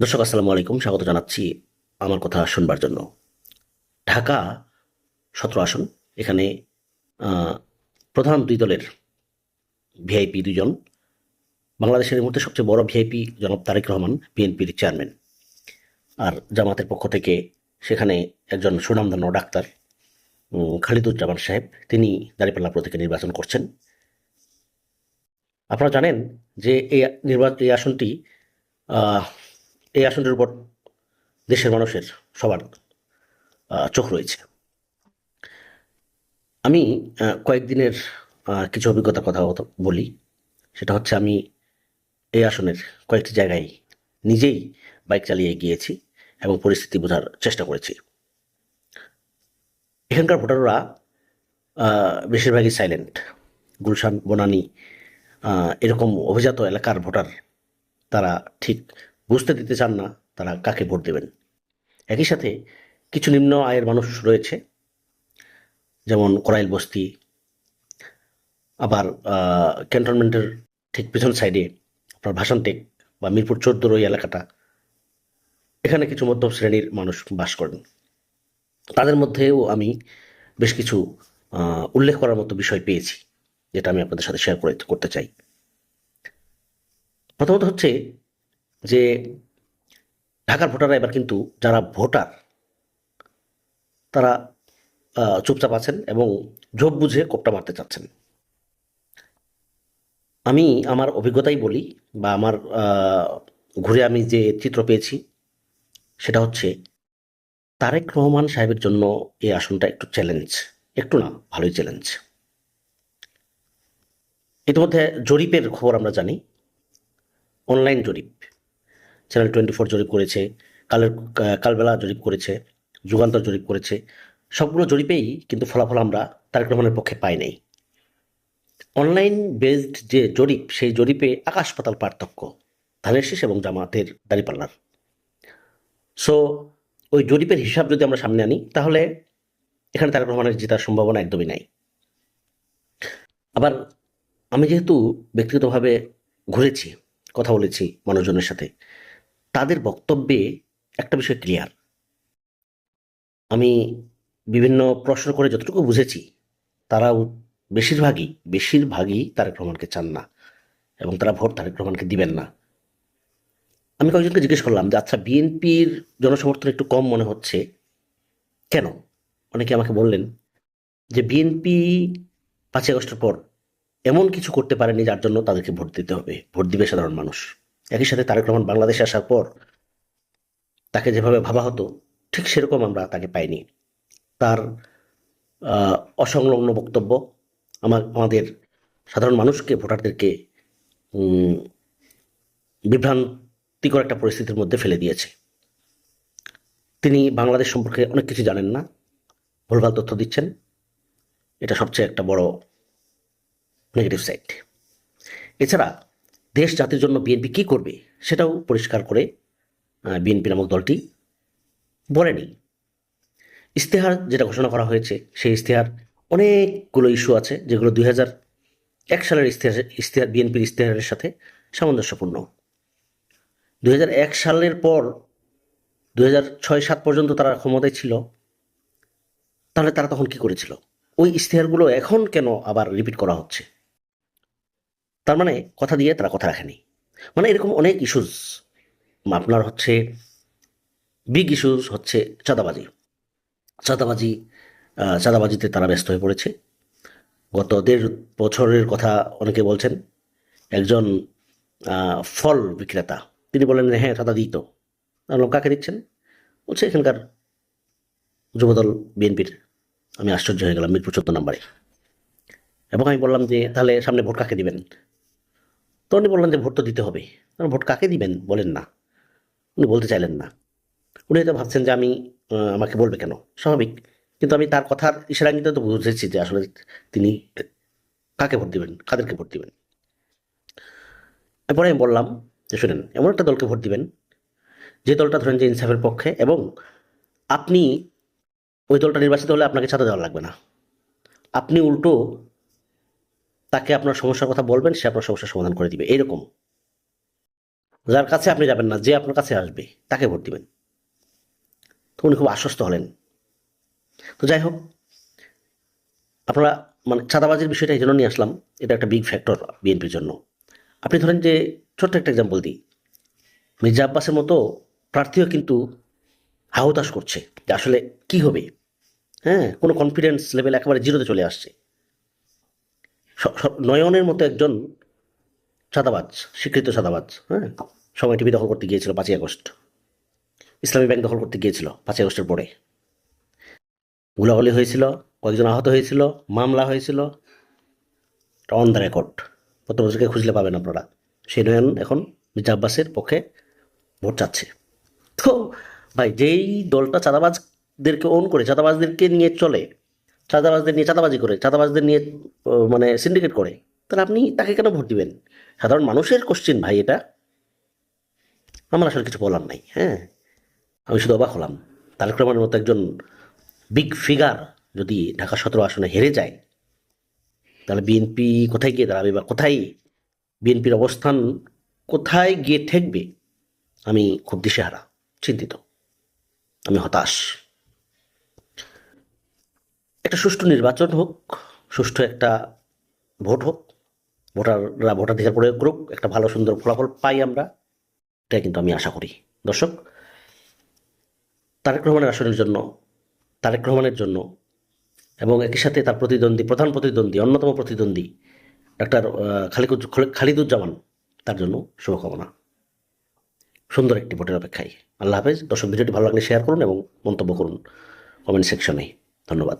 দর্শক, আসসালামু আলাইকুম। স্বাগত জানাচ্ছি আমার কথা শুনবার জন্য। ঢাকা, সতেরো আসন। এখানে প্রধান দুই দলের ভিআইপি দুজন বাংলাদেশের মধ্যে সবচেয়ে বড় ভিআইপি জনাব তারেক রহমান বিএনপির চেয়ারম্যান আর জামাতের পক্ষ থেকে সেখানে একজন সুনামধন্য ডাক্তার খালিদুজ্জামান সাহেব। তিনি দাঁড়িপাল্লা প্রতীকে নির্বাচন করছেন। আপনারা জানেন যে এই নির্বাচন এই আসনটি এই আসনটির উপর দেশের মানুষের সবার চোখ রয়েছে। আমি কয়েকদিনের কিছু অভিজ্ঞতার কথা বলি। সেটা হচ্ছে আমি এই আসনের কয়েকটি জায়গায় নিজেই বাইক চালিয়ে গিয়েছি এবং পরিস্থিতি বোঝার চেষ্টা করেছি। এখানকার ভোটাররা বেশিরভাগই সাইলেন্ট গুলশান, বনানি এরকম অভিজাত এলাকার ভোটার তারা ঠিক বুঝতে দিতে চান না, তারা কাকে ভোট দেবেন? একই সাথে কিছু নিম্ন আয়ের মানুষ রয়েছে, যেমন করাইল বস্তি, আবার ক্যান্টনমেন্টের ঠিক পিছন সাইডে আপনার ভাসানটেক বা মিরপুর চোদ্দোর ওই এলাকাটা। এখানে কিছু মধ্যম শ্রেণির মানুষ বাস করেন। তাদের মধ্যেও আমি বেশ কিছু উল্লেখ করার মতো বিষয় পেয়েছি, যেটা আমি আপনাদের সাথে শেয়ার করে, করতে চাই। প্রথমত হচ্ছে যে ঢাকার ভোটাররা এবার কিন্তু যারা ভোটার, তারা চুপচাপ আছেন এবং ঝোপ বুঝে কোপটা মারতে চাচ্ছেন। আমি আমার অভিজ্ঞতাই বলি বা আমার ঘুরে আমি যে চিত্র পেয়েছি, সেটা হচ্ছে তারেক রহমান সাহেবের জন্য এই আসনটা একটু চ্যালেঞ্জ একটু না, ভালোই চ্যালেঞ্জ ইতিমধ্যে জরিপের খবর আমরা জানি অনলাইন জরিপ। চ্যানেল টোয়েন্টি ফোর জরিপ করেছে, কালের কালবেলা জরিপ করেছে, যুগান্তর জরিপ করেছে, সবগুলো জরিপেই কিন্তু ফলাফল আমরা তারেক রহমানের পক্ষে পাই নাই। অনলাইন বেসড যে জরিপ, সেই জরিপে আকাশ পাতাল পার্থক্য, ধানের শীষ এবং জামাতের দাঁড়িপাল্লার সো ওই জরিপের হিসাব যদি আমরা সামনে আনি, তাহলে এখানে তারেক রহমানের জেতার সম্ভাবনা একদমই নাই। আবার আমি যেহেতু ব্যক্তিগতভাবে ঘুরেছি, কথা বলেছি মানুষজনের সাথে তাদের বক্তব্যে একটা বিষয় ক্লিয়ার আমি বিভিন্ন প্রশ্ন করে যতটুকু বুঝেছি তারা বেশিরভাগই বেশিরভাগই তারেক রহমানকে চান না এবং তারা ভোট তারেক রহমানকে দিবেন না। আমি কয়েকজনকে জিজ্ঞেস করলাম যে আচ্ছা বিএনপির জনসমর্থন একটু কম মনে হচ্ছে, কেন? অনেকে আমাকে বললেন যে, বিএনপি পাঁচই আগস্টের পর এমন কিছু করতে পারেনি যার জন্য তাদেরকে ভোট দিতে হবে, ভোট দিবে সাধারণ মানুষ। একই সাথে তারেক রহমান বাংলাদেশে আসার পর তাকে যেভাবে ভাবা হতো, ঠিক সেরকম আমরা তাকে পাইনি। তার অসংলগ্ন বক্তব্য আমার, আমাদের সাধারণ মানুষকে, ভোটারদেরকে বিভ্রান্তিকর একটা পরিস্থিতির মধ্যে ফেলে দিয়েছে। তিনি বাংলাদেশ সম্পর্কে অনেক কিছু জানেন না, ভুলভাল তথ্য দিচ্ছেন। এটা সবচেয়ে একটা বড় নেগেটিভ সাইড এছাড়া দেশ জাতির জন্য বিএনপি কী করবে সেটাও পরিষ্কার করে বিএনপি নামক দলটি বলেনি। ইস্তেহার যেটা ঘোষণা করা হয়েছে, সেই ইস্তেহার অনেকগুলো ইস্যু আছে যেগুলো দুই এক সালের ইস্তেহার ইস্তেহার বিএনপির ইস্তেহারের সাথে সামঞ্জস্যপূর্ণ। হাজার এক সালের পর দু ছয় সাত পর্যন্ত তারা ক্ষমতায় ছিল, তাহলে তারা তখন কি করেছিল? ওই ইস্তেহারগুলো এখন কেন আবার রিপিট করা হচ্ছে? তার মানে কথা দিয়ে তারা কথা রাখেনি। মানে এরকম অনেক ইস্যুস আপনার হচ্ছে বিগ ইস্যুস হচ্ছে চাঁদাবাজি। চাঁদাবাজি চাঁদাবাজিতে তারা ব্যস্ত হয়ে পড়েছে। গত দেড় বছরের কথা অনেকে বলছেন, একজন ফল বিক্রেতা, তিনি বলেন হ্যাঁ চাঁদা দিই তো। আমি কাকে দিচ্ছেন? বলছে, এখানকার যুবদল বিএনপির। আমি আশ্চর্য হয়ে গেলাম, মিরপুর চোদ্দ নম্বরে। এবং আমি বললাম যে, তাহলে সামনে ভোট কাকে দিবেন? তো উনি বললেন যে ভোট তো দিতে হবে। কারণ ভোট কাকে দিবেন বলেন না। উনি বলতে চাইলেন না। উনি হয়তো ভাবছেন যে আমি আমাকে বলবে কেন? স্বাভাবিক। কিন্তু আমি তার কথার ইশারাঙ্গিতে তো বুঝেছি যে আসলে তিনি কাকে ভোট দিবেন, কাদেরকে ভোট দিবেন। এরপরে আমি বললাম যে শুনেন, এমন একটা দলকে ভোট দিবেন, যে দলটা ধরেন যে ইনসাফের পক্ষে এবং আপনি ওই দলটা নির্বাচিত হলে আপনাকে ছাতা দেওয়া লাগবে না। আপনি উল্টো তাকে আপনার সমস্যার কথা বলবেন, সে আপনার সমস্যার সমাধান করে দিবে। এরকম। যার কাছে আপনি যাবেন না, যে আপনার কাছে আসবে, তাকে ভোট দিবেন। তো উনি খুব আশ্বস্ত হলেন। তো যাই হোক, আপনারা মানে চাঁদাবাজির বিষয়টা এই জন্য নিয়ে আসলাম, এটা একটা বিগ ফ্যাক্টর বিএনপির জন্য। আপনি ধরেন যে ছোট্ট একটা এক্সাম্পল দিই। মির্জা আব্বাসের মতো প্রার্থীও কিন্তু হাহুতাশ করছে যে আসলে কি হবে। হ্যাঁ কোনো কনফিডেন্স লেভেল একেবারে জিরোতে চলে আসছে। নয়নের মতো একজন চাঁদাবাজ, স্বীকৃত চাঁদাবাজ হ্যাঁ? সময় টিভি দখল করতে গিয়েছিল পাঁচই আগস্ট। ইসলামী ব্যাংক দখল করতে গিয়েছিল পাঁচই আগস্টের পরে। গুলাগুলি হয়েছিল, কয়েকজন আহত হয়েছিল, মামলা হয়েছিল। অন দ্য রেকর্ড পত্রপত্রিকায় খুঁজলে পাবেন আপনারা। সেই নয়ন এখন মির্জা আব্বাসের পক্ষে ভোট চাচ্ছে। তো ভাই, যেই দলটা চাঁদাবাজদেরকে ওন করে, চাঁদাবাজদেরকে নিয়ে চলে চাঁদাবাজদের নিয়ে, চাঁদাবাজি করে, চাঁদাবাজদের নিয়ে মানে সিন্ডিকেট করে, তাহলে আপনি তাকে কেন ভোট দিবেন? সাধারণ মানুষের কোশ্চেন ভাই এটা। আমার আসলে কিছু বলার নাই হ্যাঁ? আমি শুধু অবাক হলাম। তারেক রহমানের মতো একজন বিগ ফিগার যদি ঢাকা সতেরো আসনে হেরে যায়, তাহলে বিএনপি কোথায় গিয়ে দাঁড়াবে বা কোথায় বিএনপির অবস্থান কোথায় গিয়ে ঠেকবে? আমি খুব দিশেহারা চিন্তিত। আমি হতাশ। একটা সুষ্ঠু নির্বাচন হোক, সুষ্ঠু একটা ভোট হোক, ভোটাররা ভোটাধিকার প্রয়োগ করুক, একটা ভালো সুন্দর ফলাফল পাই আমরা, এটাই কিন্তু আমি আশা করি। দর্শক, তারেক রহমানের আসনের জন্য, তারেক রহমানের জন্য এবং একই সাথে তার প্রতিদ্বন্দ্বী, প্রধান প্রতিদ্বন্দ্বী, অন্যতম প্রতিদ্বন্দ্বী, ডাক্তার খালিকুজ খালিদুজ্জামান, তার জন্য শুভকামনা। সুন্দর একটি ভোটের অপেক্ষায়। আল্লাহ হাফেজ, দর্শক, ভিডিওটি ভালো লাগলে শেয়ার করুন এবং মন্তব্য করুন কমেন্ট সেকশনে ধন্যবাদ।